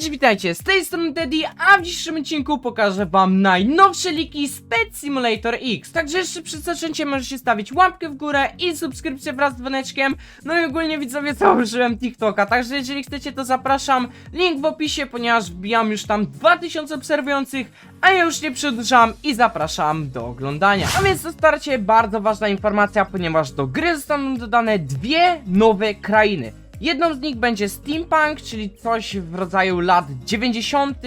Cześć, witajcie, z tej strony Teddy, a w dzisiejszym odcinku pokażę wam najnowsze liki z Simulator X. Także jeszcze przed zaczęciem możecie stawić łapkę w górę i subskrypcję wraz z dzwoneczkiem. No i ogólnie widzowie założyłem TikToka, także jeżeli chcecie to zapraszam, link w opisie, ponieważ wbijam już tam 2000 obserwujących, a ja już nie przedłużam i zapraszam do oglądania. A więc to starcie bardzo ważna informacja, ponieważ do gry zostaną dodane dwie nowe krainy. Jedną z nich będzie steampunk, czyli coś w rodzaju lat 90.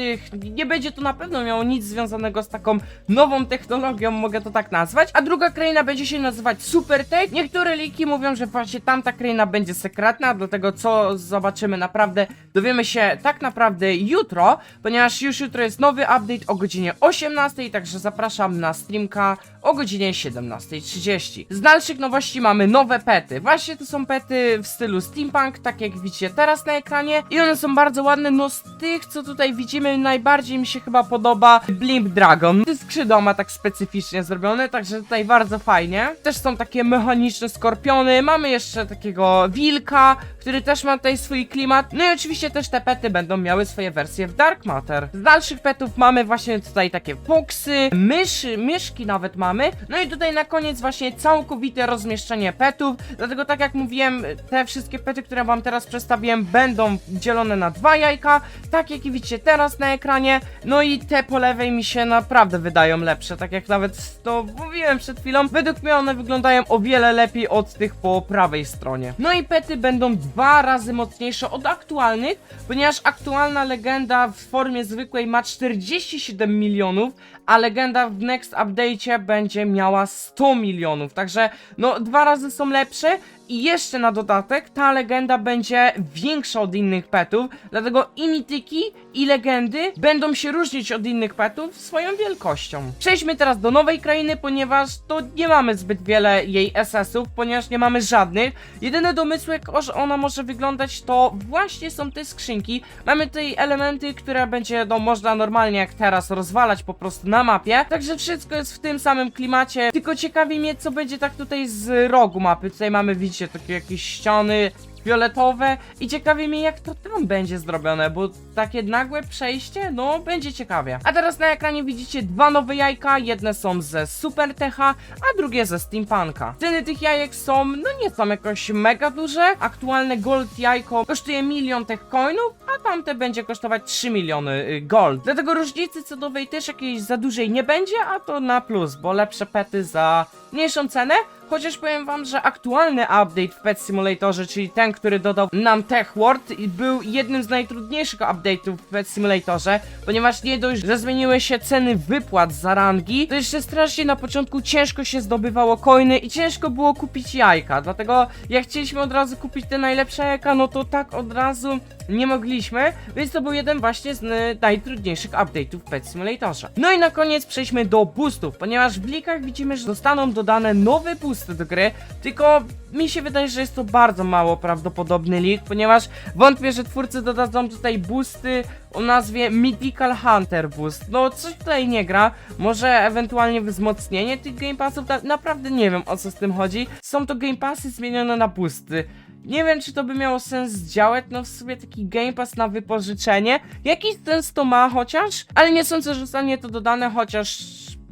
Nie będzie to na pewno miało nic związanego z taką nową technologią, mogę to tak nazwać. A druga kraina będzie się nazywać Supertech. Niektóre liki mówią, że właśnie tamta kraina będzie sekretna, dlatego co zobaczymy naprawdę dowiemy się tak naprawdę jutro, ponieważ już jutro jest nowy update o godzinie 18, także zapraszam na streamka o godzinie 17.30. Z dalszych nowości mamy nowe pety. Właśnie to są pety w stylu steampunk, tak jak widzicie teraz na ekranie. I one są bardzo ładne. No z tych, co tutaj widzimy, najbardziej mi się chyba podoba Blimp Dragon. Te skrzydła ma tak specyficznie zrobione, także tutaj bardzo fajnie. Też są takie mechaniczne skorpiony. Mamy jeszcze takiego wilka, który też ma tutaj swój klimat. No i oczywiście też te pety będą miały swoje wersje w Dark Matter. Z dalszych petów mamy właśnie tutaj takie foksy, myszy, myszki nawet mamy. No i tutaj na koniec właśnie całkowite rozmieszczenie petów. Dlatego tak jak mówiłem, te wszystkie pety, które wam teraz przedstawiłem, będą dzielone na dwa jajka. Tak jak widzicie teraz na ekranie. No i te po lewej mi się naprawdę wydają lepsze. Tak jak nawet to mówiłem przed chwilą. Według mnie one wyglądają o wiele lepiej od tych po prawej stronie. No i pety będą dwa razy mocniejsze od aktualnych, ponieważ aktualna legenda w formie zwykłej ma 47 milionów, a legenda w next update'cie będzie miała 100 milionów. Także no dwa razy są lepsze i jeszcze na dodatek ta legenda będzie większa od innych petów, dlatego i mityki i legendy będą się różnić od innych petów swoją wielkością. Przejdźmy teraz do nowej krainy, ponieważ to nie mamy zbyt wiele jej SS-ów, ponieważ nie mamy żadnych. Jedyne domysły, jak ona może wyglądać, to właśnie są te skrzynki. Mamy tutaj elementy, które będzie no, można normalnie jak teraz rozwalać po prostu na mapie. Także wszystko jest w tym samym klimacie. Tylko ciekawi mnie, co będzie tak tutaj z rogu mapy. Tutaj mamy, widzicie, takie jakieś ściany fioletowe i ciekawi mnie jak to tam będzie zrobione, bo takie nagłe przejście, no będzie ciekawie. A teraz na ekranie widzicie dwa nowe jajka, jedne są ze Super Techa, a drugie ze Steampunka. Ceny tych jajek są, no nie są jakoś mega duże, aktualne gold jajko kosztuje milion tych coinów, a tamte będzie kosztować 3 miliony y, gold. Dlatego różnicy cenowej też jakiejś za dużej nie będzie, a to na plus, bo lepsze pety za mniejszą cenę, Chociaż powiem wam, że aktualny update w Pet Simulatorze, czyli ten, który dodał nam Tech World, był jednym z najtrudniejszych update'ów w Pet Simulatorze, ponieważ nie dość, że zmieniły się ceny wypłat za rangi, to jeszcze strasznie na początku ciężko się zdobywało coiny i ciężko było kupić jajka, dlatego jak chcieliśmy od razu kupić te najlepsze jajka, no to tak od razu nie mogliśmy, więc to był jeden właśnie z najtrudniejszych update'ów w Pet Simulatorze. No i na koniec przejdźmy do boostów, ponieważ w blikach widzimy, że zostaną dodane nowe boosty do gry, tylko mi się wydaje, że jest to bardzo mało prawdopodobny leak, ponieważ wątpię, że twórcy dodadzą tutaj boosty o nazwie Mythical Hunter Boost. No coś tutaj nie gra, może ewentualnie wzmocnienie tych Game Passów, na, naprawdę nie wiem o co z tym chodzi. Są to Game Passy zmienione na boosty. Nie wiem, czy to by miało sens działać, no w sobie taki Game Pass na wypożyczenie. Jakiś sens to ma chociaż, ale nie sądzę, że zostanie to dodane, chociaż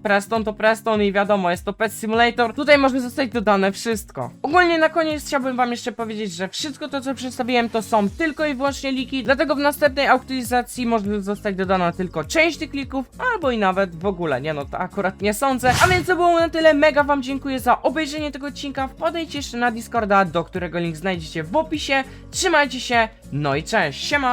Preston to Preston i wiadomo, jest to Pet Simulator. Tutaj może zostać dodane wszystko. Ogólnie na koniec chciałbym wam jeszcze powiedzieć, że wszystko to, co przedstawiłem, to są tylko i wyłącznie liki, dlatego w następnej aktualizacji może zostać dodana tylko część tych lików, albo i nawet w ogóle. Nie no, to akurat nie sądzę. A więc to było na tyle. Mega wam dziękuję za obejrzenie tego odcinka. Wpadajcie jeszcze na Discorda, do którego link znajdziecie w opisie. Trzymajcie się, no i cześć, siema!